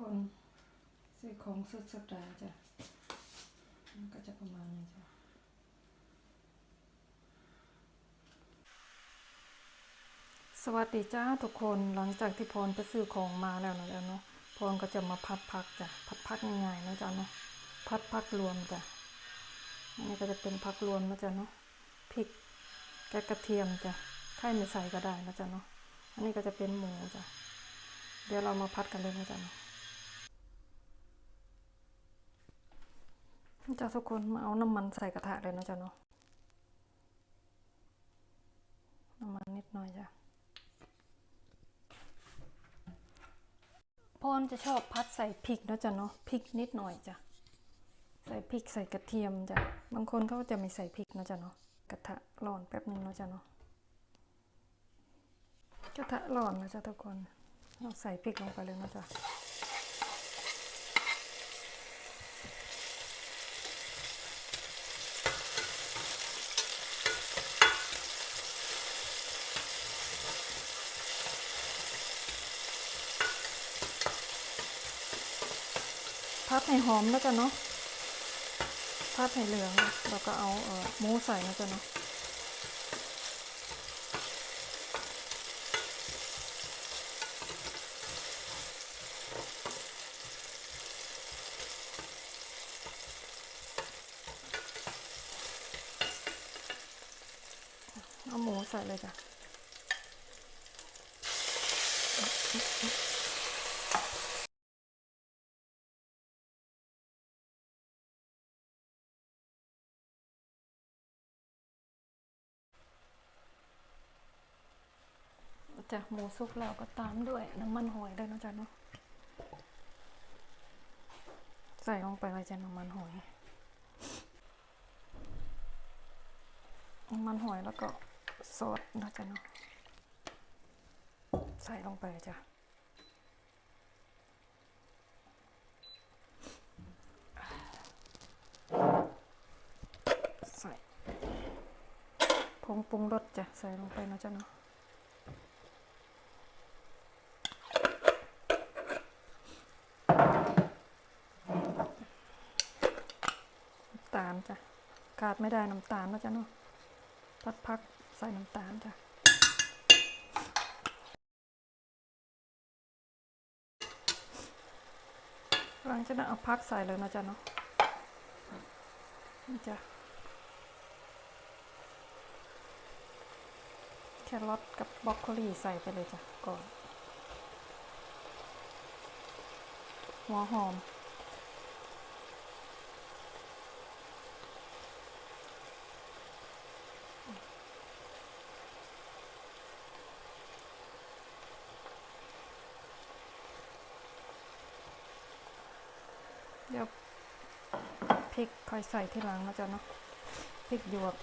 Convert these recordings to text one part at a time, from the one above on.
คนซื้อของสุดสัปดาห์จ้ะมันก็จะประมาณนี้จ้ะสวัสดีจ้าทุกคนหลังจากที่พรไปซื้อของมาแล้วนะจ๊ะเนาะพรก็จะมาพัดพักจ้ะพัดพักง่ายๆนะจ๊ะเนาะพัดพักรวมจ้ะอันนี้ก็จะเป็นพักรวมนะจ๊ะเนาะพริกแกกระเทียมจ้ะไข่ไม่ใส่ก็ได้นะจ๊ะเนาะอันนี้ก็จะเป็นหมูจ้ะเดี๋ยวเรามาพัดกันเลยนะจ๊ะเนาะ จ้าทุกคนมาเอาน้ำมันใส่กระทะเลยนะจ๊ะเนาะน้ำมันนิดหน่อยจ้ะพรจะชอบพัดใส่พริกนะจ๊ะเนาะพริกนิดหน่อยจ้ะใส่พริกใส่กระเทียมจ้ะบางคนเขาจะไม่ใส่พริกนะจ๊ะเนาะกระทะร้อนแป๊บนึงนะจ๊ะเนาะกระทะร้อนนะจ๊ะทุกคนเราใส่พริกลงไปเลยนะจ๊ะ ดให้หอมแล้วกันเนาะพัดให้เหลืองแล้วก็เอาเอ่อหมูใส่นะจ๊ะเนาะเอาหมูใส่เลยจ้ะ จ้ะหมูสุกแล้วก็ตามด้วยน้ำมันหอยด้วยนะจ๊ะเนาะใส่ลงไปเลยจ้ะน้ำมันหอยน้ำมันหอยแล้วก็ซอสนะจ๊ะเนาะใส่ลงไปเลยจ้ะใส่ผงปรุงรสจ้ะใส่ลงไปนะจ๊ะเนาะ น้ำตาลจ้ะขาดไม่ได้น้ำตาลนะจ๊ะเนาะพัดพักใส่น้ำตาลจ้ะหลังจากนั้นเอาพักใส่เลยนะจ๊ะเนาะนี่จ้ะแครอทกับบรอกโคลีใส่ไปเลยจ้ะก่อนหัวหอม ดี๋ยวพริกค่อยใส่ที่หลังนะจ๊ะเนาะพริกหยวกบ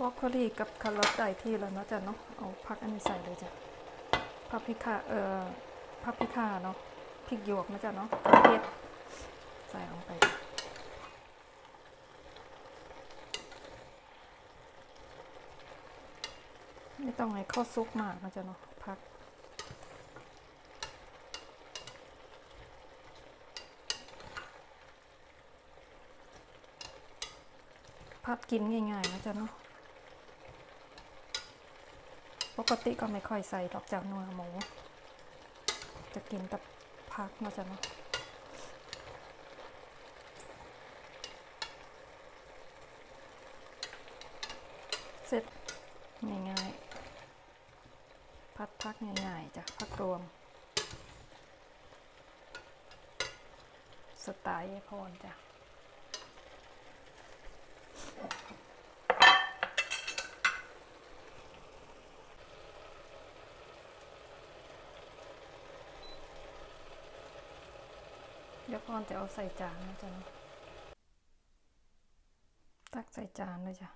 รอกโคลีกับคารอทได้ที่แล้วเนาะจ๊ะเนาะเอาผักอันนี้ใส่เลยจ้ะพับพิคาเอ่อพับพิคาเนาะพริกหยวกนะจ๊ะเนาะเผ็ดใส่ลงไป ไม่ต้องให้เข้าซุกมากนะจ๊ะเนาะพัก พัดกินง่ายๆนะจ๊ะเนาะปกติก็ไม่ค่อยใส่ดอกจากนัวหมู จะกินแต่พักนะจ๊ะเนาะเสร็จง่ายๆ พัดพักง่ายๆจ้ะพักรวม สไตล์ยายพรจ้ะเดี๋ยวพรจะเอาใส่จานนะจ๊ะตักใส่จานเลยจ้ะ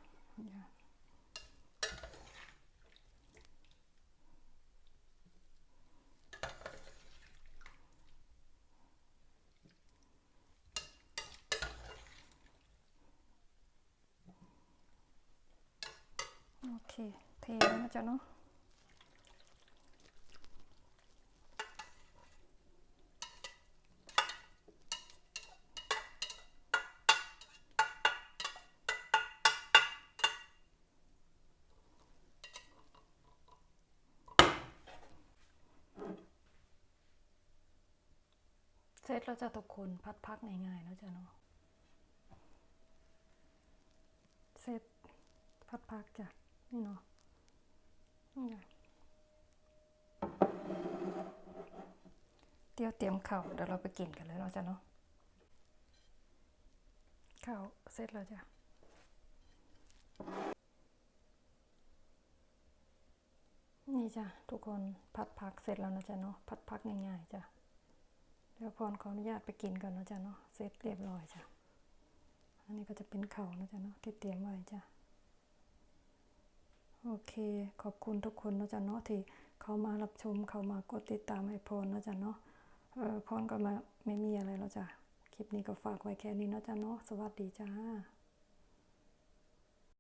เคเทแล้วนะจ๊ะเนาะเสร็จแล้วจะทุกคนพัดพักง่ายๆแล้วจ้ะเนาะเสร็จพัดพักจ้ะ นี่เนาะนี่จ้ะเดี๋ยวเตรียมข้าวเดี๋ยวเราไปกินกันเลยเนาะจ้ะเนาะข้าวเสร็จแล้วจ้ะนี่จ้ะทุกคนพัดพักเสร็จแล้วนะจ๊ะเนาะพัดพักง่ายๆจ้ะเดี๋ยวพรขออนุญาตไปกินก่อนนะจ๊ะเนาะเสร็จเรียบร้อยจ้ะอันนี้ก็จะเป็นเขาวนะจ๊ะเนาะที่เตรียมไว้จ้ะ โอเค ขอบคุณทุกคนนะจ๊ะเนาะที่เขามารับชมเขามากดติดตามให้พรนะจ๊ะเนาะเออพรก็มาไม่มีอะไรแล้วจ้ะคลิปนี้ก็ฝากไว้แค่นี้นะจ๊ะเนาะสวัสดีจ้า